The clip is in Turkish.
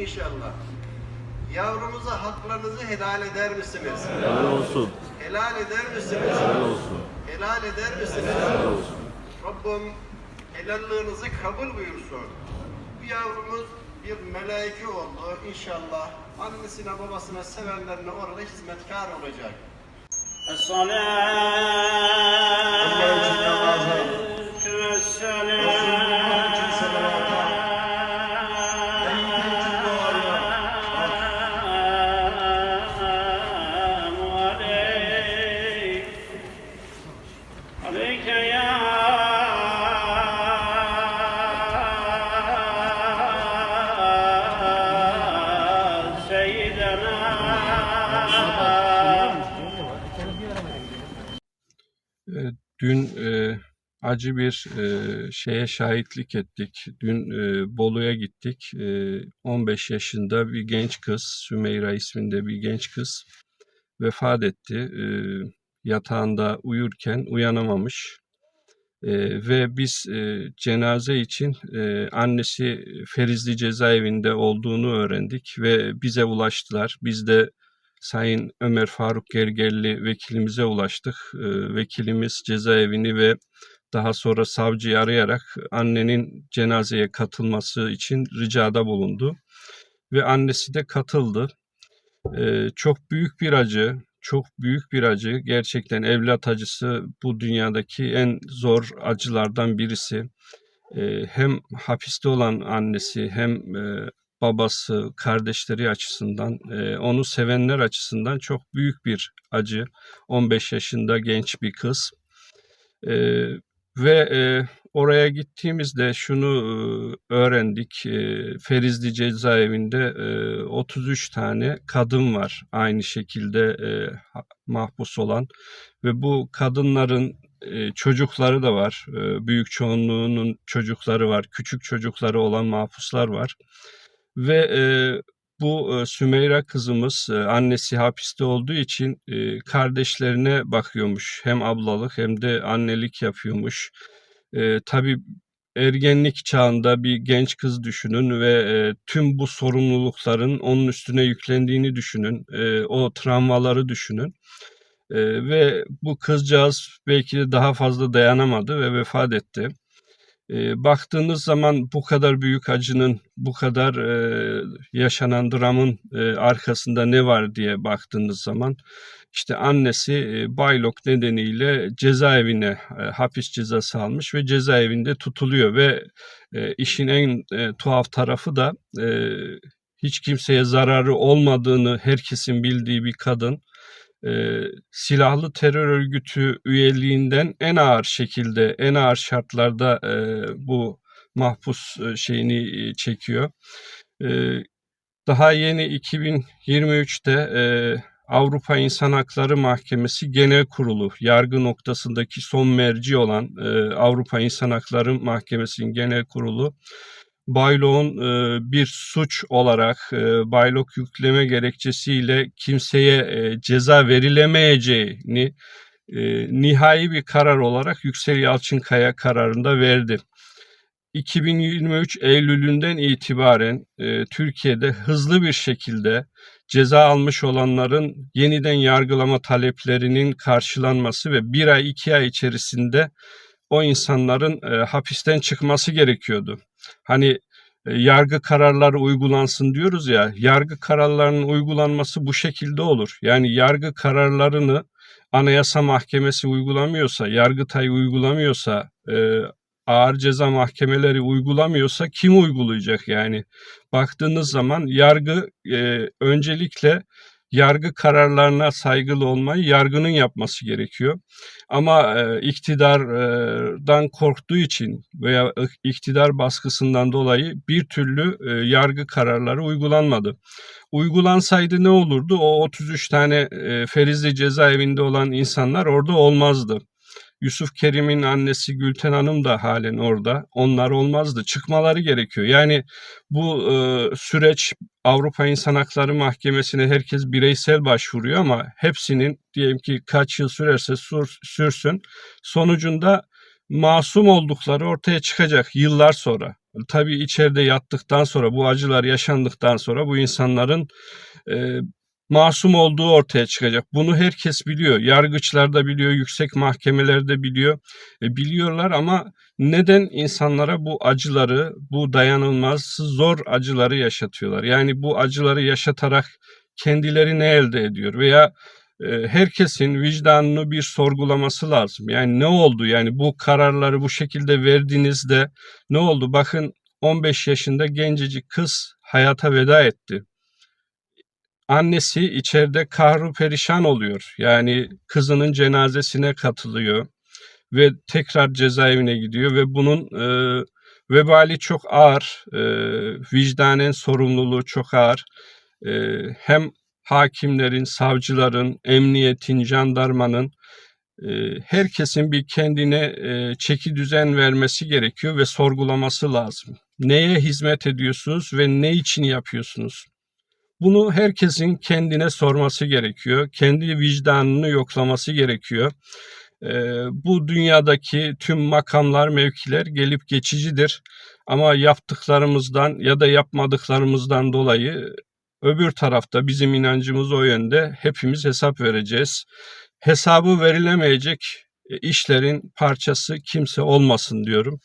İnşallah. Yavrumuza haklarınızı helal eder misiniz? Helal olsun. Helal eder misiniz? Helal olsun. Helal eder misiniz? Helal olsun. Rabbim helallığınızı kabul buyursun. Bu yavrumuz bir melaike oldu inşallah. Annesine babasına sevenlerine orada hizmetkar olacak. عليك يا سيدنا E, Dün e, acı bir e, şeye şahitlik ettik. Dün e, Bolu'ya gittik. E, 15 yaşında bir genç kız, Sümeyra isminde bir genç kız vefat etti. E, yatağında uyurken uyanamamış. E, ve biz e, cenaze için e, annesi Ferizli cezaevinde olduğunu öğrendik ve bize ulaştılar. Biz de Sayın Ömer Faruk Gergerli vekilimize ulaştık. Ee, vekilimiz cezaevini ve daha sonra savcıyı arayarak annenin cenazeye katılması için ricada bulundu. Ve annesi de katıldı. Ee, çok büyük bir acı, çok büyük bir acı. Gerçekten evlat acısı bu dünyadaki en zor acılardan birisi. Ee, hem hapiste olan annesi hem e, babası, kardeşleri açısından, e, onu sevenler açısından çok büyük bir acı. 15 yaşında genç bir kız. E, ve e, oraya gittiğimizde şunu e, öğrendik. E, Ferizli cezaevinde e, 33 tane kadın var aynı şekilde e, mahpus olan ve bu kadınların e, çocukları da var. E, büyük çoğunluğunun çocukları var. Küçük çocukları olan mahpuslar var. Ve e, bu e, Sümeyra kızımız e, annesi hapiste olduğu için e, kardeşlerine bakıyormuş. Hem ablalık hem de annelik yapıyormuş. E, tabii ergenlik çağında bir genç kız düşünün ve e, tüm bu sorumlulukların onun üstüne yüklendiğini düşünün. E, o travmaları düşünün. E, ve bu kızcağız belki de daha fazla dayanamadı ve vefat etti. E, baktığınız zaman bu kadar büyük acının, bu kadar e, yaşanan dramın e, arkasında ne var diye baktığınız zaman işte annesi e, Baylok nedeniyle cezaevine e, hapis cezası almış ve cezaevinde tutuluyor ve e, işin en e, tuhaf tarafı da e, hiç kimseye zararı olmadığını herkesin bildiği bir kadın e, silahlı terör örgütü üyeliğinden en ağır şekilde, en ağır şartlarda e, bu mahpus şeyini çekiyor. E, daha yeni 2023'te e, Avrupa İnsan Hakları Mahkemesi Genel Kurulu, yargı noktasındaki son merci olan e, Avrupa İnsan Hakları Mahkemesi'nin genel kurulu, Baylok'un e, bir suç olarak e, Baylok yükleme gerekçesiyle kimseye e, ceza verilemeyeceğini nihai bir karar olarak Yüksel Yalçınkaya kararında verdi. 2023 Eylül'ünden itibaren e, Türkiye'de hızlı bir şekilde ceza almış olanların yeniden yargılama taleplerinin karşılanması ve bir ay iki ay içerisinde o insanların e, hapisten çıkması gerekiyordu. Hani e, yargı kararları uygulansın diyoruz ya, yargı kararlarının uygulanması bu şekilde olur. Yani yargı kararlarını Anayasa Mahkemesi uygulamıyorsa, Yargıtay uygulamıyorsa, e, ağır ceza mahkemeleri uygulamıyorsa kim uygulayacak yani? Baktığınız zaman yargı e, öncelikle yargı kararlarına saygılı olmayı yargının yapması gerekiyor. Ama e, iktidardan korktuğu için veya iktidar baskısından dolayı bir türlü e, yargı kararları uygulanmadı. Uygulansaydı ne olurdu? O 33 tane e, Ferizli cezaevinde olan insanlar orada olmazdı. Yusuf Kerim'in annesi Gülten Hanım da halen orada. Onlar olmazdı. Çıkmaları gerekiyor. Yani bu e, süreç Avrupa İnsan Hakları Mahkemesi'ne herkes bireysel başvuruyor ama hepsinin diyelim ki kaç yıl sürerse sür- sürsün sonucunda masum oldukları ortaya çıkacak yıllar sonra. Tabii içeride yattıktan sonra, bu acılar yaşandıktan sonra bu insanların e, masum olduğu ortaya çıkacak. Bunu herkes biliyor. Yargıçlar da biliyor, yüksek mahkemeler de biliyor. E, biliyorlar ama neden insanlara bu acıları, bu dayanılmaz zor acıları yaşatıyorlar? Yani bu acıları yaşatarak kendileri ne elde ediyor? Veya e, herkesin vicdanını bir sorgulaması lazım. Yani ne oldu? Yani bu kararları bu şekilde verdiğinizde ne oldu? Bakın 15 yaşında gencecik kız hayata veda etti. Annesi içeride kahru perişan oluyor. Yani kızının cenazesine katılıyor ve tekrar cezaevine gidiyor ve bunun e, vebali çok ağır, e, vicdanen sorumluluğu çok ağır. E, hem hakimlerin, savcıların, emniyetin, jandarmanın e, herkesin bir kendine e, çeki düzen vermesi gerekiyor ve sorgulaması lazım. Neye hizmet ediyorsunuz ve ne için yapıyorsunuz? Bunu herkesin kendine sorması gerekiyor. Kendi vicdanını yoklaması gerekiyor. E, bu dünyadaki tüm makamlar, mevkiler gelip geçicidir. Ama yaptıklarımızdan ya da yapmadıklarımızdan dolayı öbür tarafta bizim inancımız o yönde hepimiz hesap vereceğiz. Hesabı verilemeyecek e, işlerin parçası kimse olmasın diyorum.